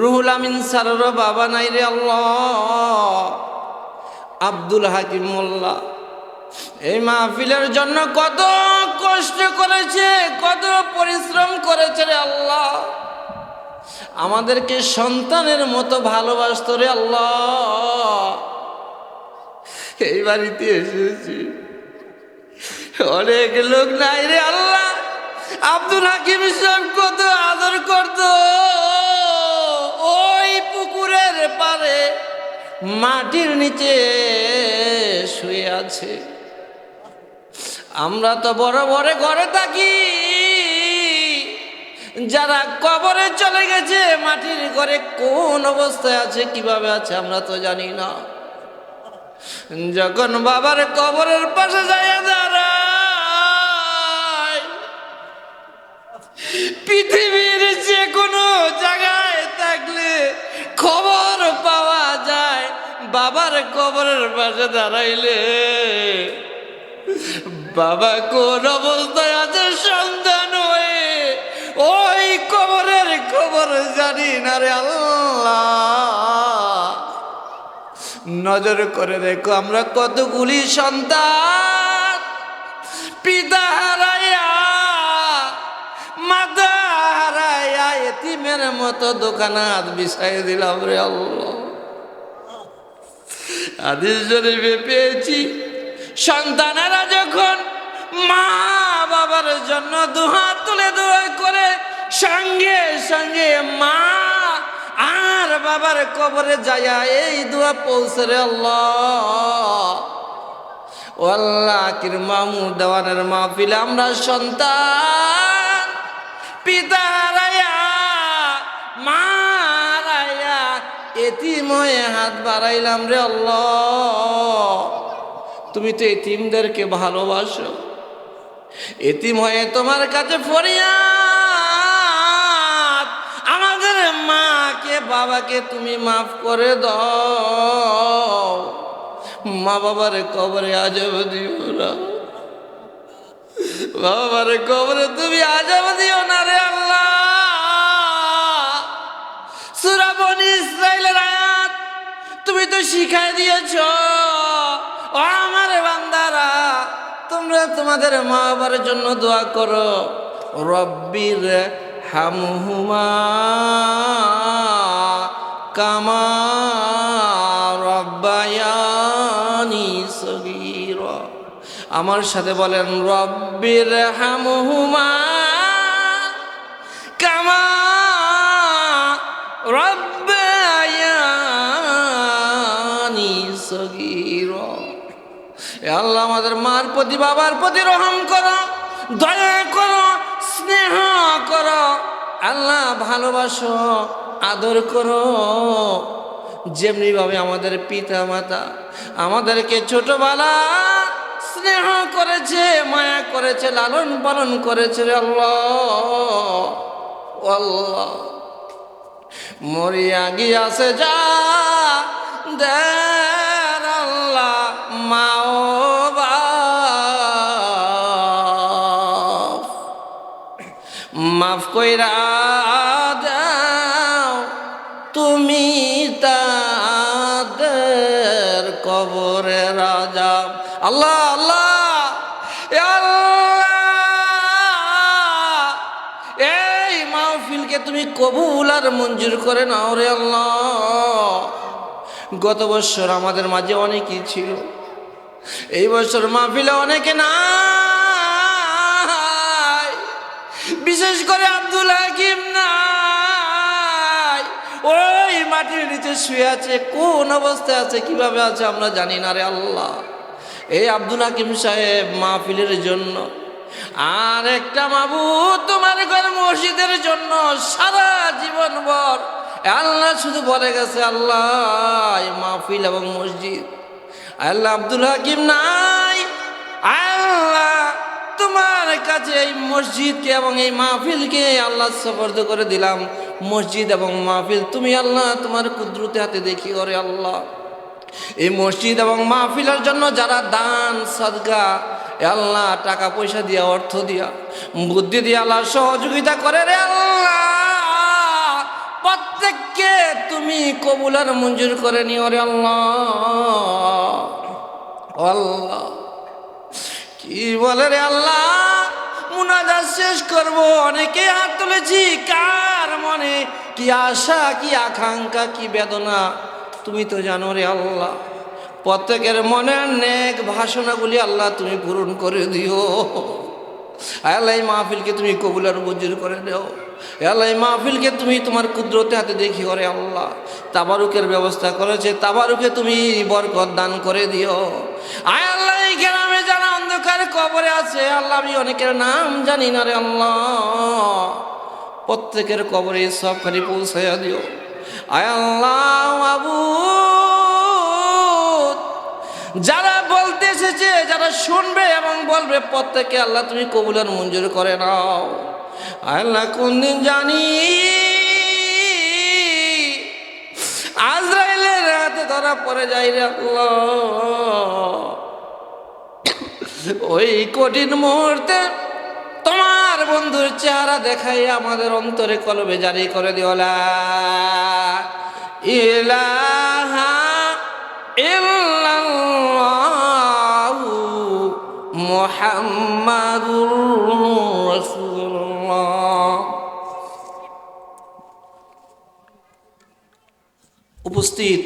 রুহুল আমিন স্যারের বাবা নাই রে আল্লাহ। আব্দুল হাকিম মোল্লা। এই মাহফিলের জন্য কত কষ্ট করেছে, কত পরিশ্রম করেছে রে আল্লাহ। আমাদেরকে সন্তানের মতো ভালোবাসত রে আল্লাহ। এই বাড়িতে এসেছি। অনেক লোক নাই রে আল্লাহ। আব্দুল হাকিম সাহেব কত আদর করত। পারে মাটির নিচে শুয়ে আছে। আমরা তো বড় বড় ঘরে থাকি। যারা কবরে চলে গেছে, মাটির ঘরে কোন অবস্থায় আছে, কীভাবে আছে, আমরা তো জানি না। যখন বাবার কবরের পাশে যায় দাঁড়ায়, পৃথিবীর যে কোনো থাকলে খবর পাওয়া যায়, বাবার কবরের পাশে দাঁড়াইলে। বাবা কোন অবস্থায় আছে সন্তান হয়ে, ওই কবরের খবর জানি না রে আল্লাহ। নজর করে দেখো আমরা কতগুলি সন্তান। পিতা হারাইয়া, মাতা এতিমের মতো দোকানাত বিছাই দিলাম রে আল্লাহ। আদিস শরীফে পেয়েছি, সন্তানেরা যখন মা বাবার জন্য দুহাত তুলে দোয়া করে, সঙ্গে সঙ্গে মা আর বাবার কবরে যায়া এই দোয়া পৌঁছে রে আল্লাহ। আল্লাহ মামুর দেওয়ানের মাহফিলে আমরা সন্তান, পিতা এতিময়ে হাত বাড়াইলাম রে আল্লাহ। তুমি তো এতিমদেরকে ভালোবাসো। এতিম হয়ে তোমার কাছে ফরিয়াদ। আমাদের মাকে, বাবাকে তুমি মাফ করে দাও। মা বাবার কবরে আজব দিও না। বাবার কবরে তুমি আজব দিও না রে সুরাবনি ইসরায়েলের আয়াত তুমি তো শিখাই দিয়েছ। আমার বান্দারা, তোমরা তোমাদের মা বাবার জন্য দোয়া করো। রব্বির হামহুমা কামা রব্বায়ানি সগীরা। আমার সাথে বলেন, রব্বির হামহুমা আল্লাহ আমাদের মার প্রতি, বাবার প্রতি রহম করো, দয়া করো, স্নেহ করো, আল্লাহ ভালোবাসো, আদর করো। যেমনিভাবে আমাদের পিতা মাতা আমাদেরকে ছোটবেলা স্নেহ করেছে, মায়া করেছে, লালন পালন করেছে আল্লাহ। আল্লাহ। মরিয়া গিয়াছে যা বাপ মাফ কইরা মাহফিলকে তুমি কবুল আর মঞ্জুর করে নাও রে আল্লাহ। গত বছর আমাদের মাঝে অনেকেই ছিল। এই বছর মাহফিলে অনেকে না বিশেষ করে আব্দুল হাকিম ওই মাটির নিচে শুয়ে আছে, কোন অবস্থায় আছে, কীভাবে আছে আমরা জানি না রে আল্লাহ। এই আব্দুল হাকিম সাহেব মাহফিলের জন্য আর একটা মাবু তোমার ঘর মসজিদের জন্য সারা জীবন ভর আল্লাহ শুধু বলে গেছে, আল্লাহ মাহফিল এবং মসজিদ। আল্লাহ আব্দুল হাকিম নাই। আল্লাহ, তোমার কাছে এই মসজিদকে এবং এই মাহফিলকে আল্লাহ সফর্দ করে দিলাম। মসজিদ এবং মাহফিল, তুমি আল্লাহ তোমার কুদরতে হাতে দেখি করে আল্লাহ। এই মসজিদ এবং মাহফিলের জন্য যারা দান, সদগা আল্লাহ, টাকা পয়সা দিয়া, অর্থ দিয়া, বুদ্ধি দিয়া আল্লাহ সহযোগিতা করে রে আল্লাহ। প্রত্যেককে তুমি কবুল আর মঞ্জুর করে নিও রে আল্লাহ। আল্লাহ। কি বলে রে আল্লাহ? মুনাজাত শেষ করব, অনেকে হাত তুলেছি, কার মনে কি আশা, কি আকাঙ্ক্ষা, কি বেদনা? তুমি তো জানো রে আল্লাহ। প্রত্যেকের মনে নেক ভাষণাগুলি আল্লাহ তুমি পূরণ করে দিও। আল্লাহ মাহফিলকে তুমি কবুলার মঞ্জুর করে দাও আল্লাহ মাহফিলকে তুমি তোমার কুদরতে হাতে দেখি করে আল্লাহ। তাবারুকের ব্যবস্থা করেছে, তাবারুকে তুমি বরকত দান করে দিও। আয় আল্লাহ, এই গ্রামে যারা অন্ধকার কবরে আছে। আল্লাহ, আমি অনেকের নাম জানি না রে আল্লাহ। প্রত্যেকের কবরে সবখানি পৌঁছাইয়া দিও। আয় আল্লাহ বাবু যারা বলতে এসেছে, যারা শুনবে এবং বলবে প্রত্যেকে আল্লাহ তুমি কবুলার মঞ্জুর করে নাও। আল্লাহ কোনদিন জানি, আজরাইলের হাতে ধরা পড়ে যাই রে ওই কঠিন মুহূর্তে তোমার বন্ধুর চেহারা দেখাই আমাদের অন্তরে কলবে জারি করে দিওলা ইলাহা ইল্লাল্লাহু। মুহাম্মাদুর রাসূলুল্লাহ উপস্থিত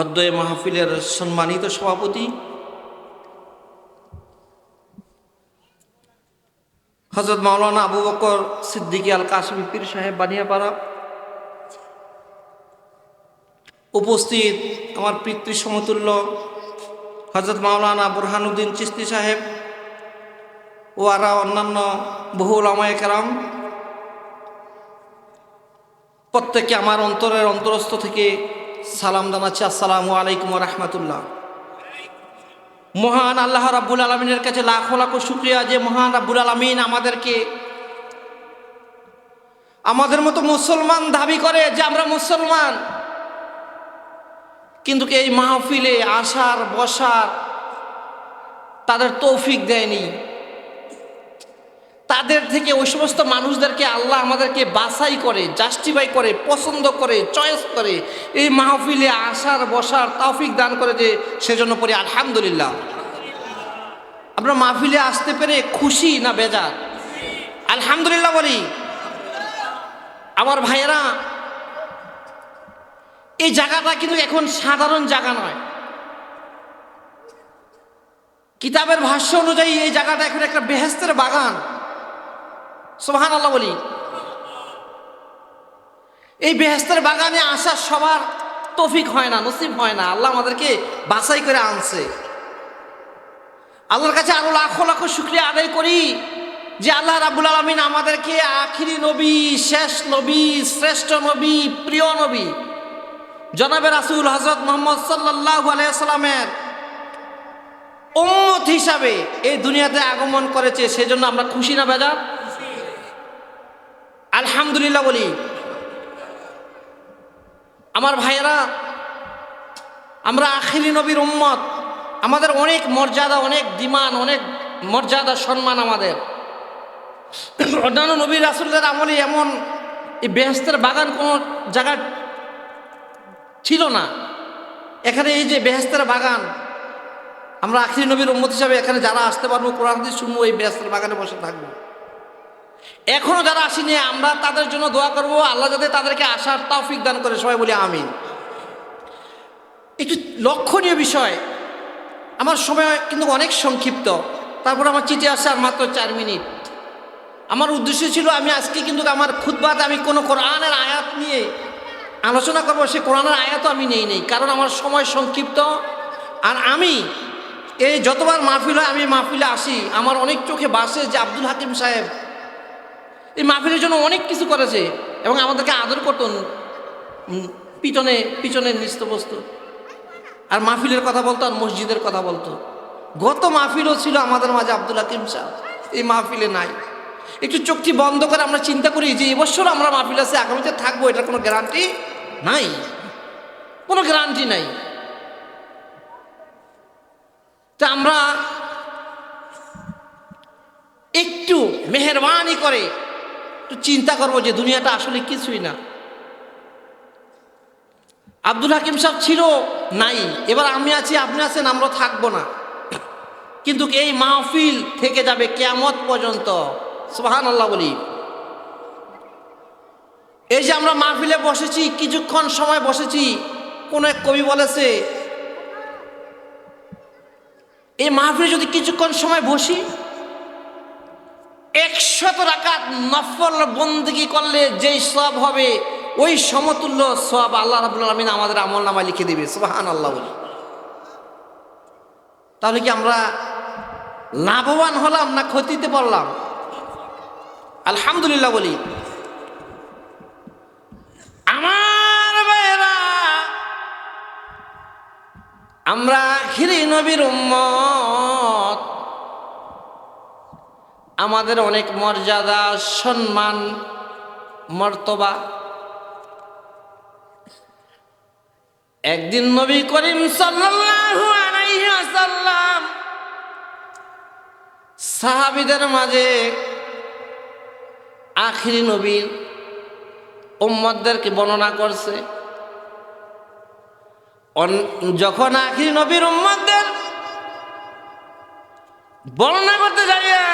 অদ্বয় মাহফিলের সম্মানিত সভাপতি হজরত মাওলানা আবু বকর সিদ্দিকী আল কাশ্মী পীর সাহেব বানিয়াপাড়া। উপস্থিত আমার পিতৃ সমতুল্য হজরত মাওলানা বুরহানুদ্দিন চিস্তি সাহেব ও আরা অন্যান্য বহু লামায় কেরাম প্রত্যেকে আমার অন্তরের অন্তরস্থ থেকে সালাম জানাচ্ছি। আসসালামু আলাইকুম রহমতুল্লাহ। মহান আল্লাহ রাব্বুল আলমিনের কাছে লাখো লাখো শুক্রিয়া যে মহান রাব্বুল আলমিন আমাদেরকে আমাদের মতো মুসলমান দাবি করে যে আমরা মুসলমান। কিন্তু এই মাহফিলে আসার, বসার তাদের তৌফিক দেয়নি। তাদের থেকে ওই সমস্ত মানুষদেরকে আল্লাহ আমাদেরকে বাছাই করে জাস্টিফাই করে, পছন্দ করে চয়েস করে, এই মাহফিলে আসার, বসার তৌফিক দান করে যে সেজন্য পড়ি আলহামদুলিল্লাহ। আমরা মাহফিলে আসতে পেরে খুশি না বেজার? আলহামদুলিল্লাহ বলি। আমার ভাইয়েরা এই জায়গাটা কিন্তু এখন সাধারণ জায়গা নয়। কিতাবের ভাষ্য অনুযায়ী এই জায়গাটা এখন একটা বেহেস্তের বাগান। সোহান আল্লাহ বলি। এই বেহেস্তের বাগানে আসা সবার তফিক হয় না, নসিব হয় না। আল্লাহ আমাদেরকে বাছাই করে আনছে। আল্লাহর কাছে আরও লাখো লাখো শুক্রিয়া আদায় করি যে আল্লাহ রাবুল আলমিন আমাদেরকে আখিরি নবী, শেষ নবী, শ্রেষ্ঠ নবী, প্রিয় নবী জনাবে রাসুল হজরত মোহাম্মদ সাল্লাহ আলাইসাল্লামের উম্মত হিসাবে এই দুনিয়াতে আগমন করেছে, সেজন্য আমরা খুশি না বেজার? আলহামদুলিল্লাহ বলি। আমার ভাইয়েরা, আমরা আখিরি নবীর উম্মত, আমাদের অনেক মর্যাদা, অনেক ডিমান্ড, অনেক মর্যাদা, সম্মান আমাদের। অন্যান্য নবীর রাসুলদের আমলে এমন এই বেহেস্তের বাগান কোনো জায়গা ছিল না। এখানে এই যে বেহেস্তের বাগান, আমরা আখিরি নবীর উম্মত হিসাবে এখানে যারা আসতে পারব, কোরআন শুনব, এই বেহেস্তের বাগানে বসে থাকব। এখনও যারা আসেনি, আমরা তাদের জন্য দোয়া করব, আল্লাহ যাতে তাদেরকে আসার তৌফিক দান করে, সবাই বলি আমিন। একটু লক্ষণীয় বিষয়, আমার সময় কিন্তু অনেক সংক্ষিপ্ত, তারপর আমার চিঠি আসে আর মাত্র চার মিনিট। আমার উদ্দেশ্য ছিল, আমি আজকে কিন্তু আমার খুদবাদ আমি কোনো কোরআনের আয়াত নিয়ে আলোচনা করব সে কোরআনের আয়াতও আমি নেই নেই কারণ আমার সময় সংক্ষিপ্ত। আর আমি এই যতবার মাহফিল হয় আমি মাহফিলে আসি আমার অনেক চোখে বাসে যে আব্দুল হাকিম সাহেব। এই মাহফিলের জন্য অনেক কিছু করেছে এবং আমাদেরকে আদর করতো উম, পিছনে পিছনের নিস্ত আর মাহফিলের কথা বলতো আর মসজিদের কথা বলতো। গত মাহফিলও ছিল আমাদের মাঝে আব্দুল হাকিম সাহেব এই মাহফিলে নাই। একটু চোখটি বন্ধ করে আমরা চিন্তা করি যে এবছর আমরা মাহফিল আছে আগামীতে থাকব এটার কোনো গ্যারান্টি নাই। কোনো গ্যারান্টি নাই। তা আমরা একটু মেহরবানি করে একটু চিন্তা করব যে দুনিয়াটা আসলে কিছুই না। আব্দুল হাকিম সাহেব ছিল, নাই। এবার আমি আছি, আপনি আছেন, আমরা থাকব না। কিন্তু এই মাহফিল থেকে যাবে কেয়ামত পর্যন্ত। সুহান আল্লাহ বলি। এই যে আমরা মাহফিলে বসেছি, কিছুক্ষণ সময় বসেছি, কোন এক কবি বলেছে, এই মাহফিলে যদি কিছুক্ষণ সময় বসি, একশত রাকাত নফল বন্দিগি করলে যেই সব হবে, ওই সমতুল্য সব আল্লাহ রাবুল আলমিন আমাদের আমল নামায় লিখে দেবে সুবাহান আল্লাহ বলি। তাহলে কি আমরা লাভবান হলাম না ক্ষতিতে পড়লাম? আলহামদুলিল্লাহ বলি। আমরা খিরি নবীর উম্মত। আমাদের অনেক মর্যাদা, সম্মান, মর্তবা। একদিন নবী করিম ওয়াসাল্লাম সাহাবীদের মাঝে আখিরি নবীর উম্মতদেরকে বর্ণনা করছে। যখন আখিরি নবীর উম্মতদের বর্ণনা করতে যাইয়া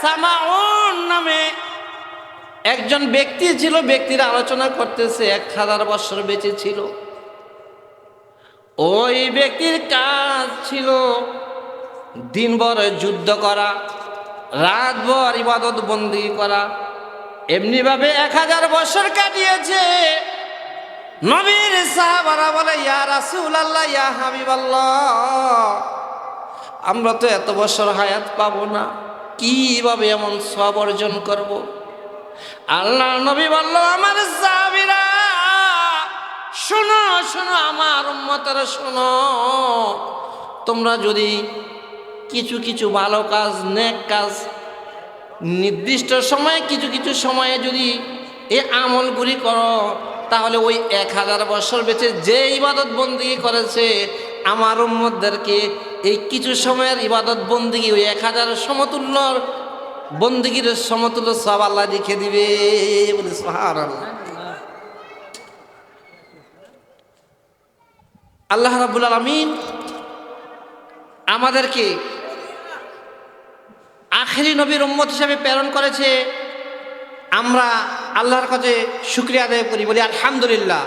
সামাউন নামে একজন ব্যক্তি ছিল, ব্যক্তির আলোচনা করতেছে, এক হাজার বছর বেঁচে ছিল। ওই ব্যক্তির কাজ ছিল দিনভর যুদ্ধ করা, রাতভর ইবাদত বন্দি করা। এমনিভাবে এক হাজার বছর কাটিয়েছে। নবীর সাহাবারা বলে, ইয়া রাসুল আল্লাহ ইয়া হাবিব আমরা তো এত বছর হায়াত পাবো না, কীভাবে এমন সব অর্জন করব? আল্লাহ নবী বলল, আমার সাহাবীরা, শোনো শোনো, আমার উম্মতেরা শোনো, তোমরা যদি কিছু কিছু ভালো কাজ, নেক কাজ, নির্দিষ্ট সময়ে, কিছু কিছু সময়ে যদি এই আমলগুলি করো তাহলে ওই এক হাজার বছর বেঁচে যে ইবাদত বন্দি করেছে, আমার উম্মতদেরকে এই কিছু সময়ের ইবাদত বন্দিগি ওই এক হাজার সমতুল্য বন্দিগির সমতুল্য সব আল্লাহ লিখে দিবে আল্লাহ রাবুল আলমিন আমাদেরকে আখেরি নবীর উম্মত হিসাবে প্রেরণ করেছে। আমরা আল্লাহর কাছে শুক্রিয়া আদায় করি বলি আলহামদুলিল্লাহ।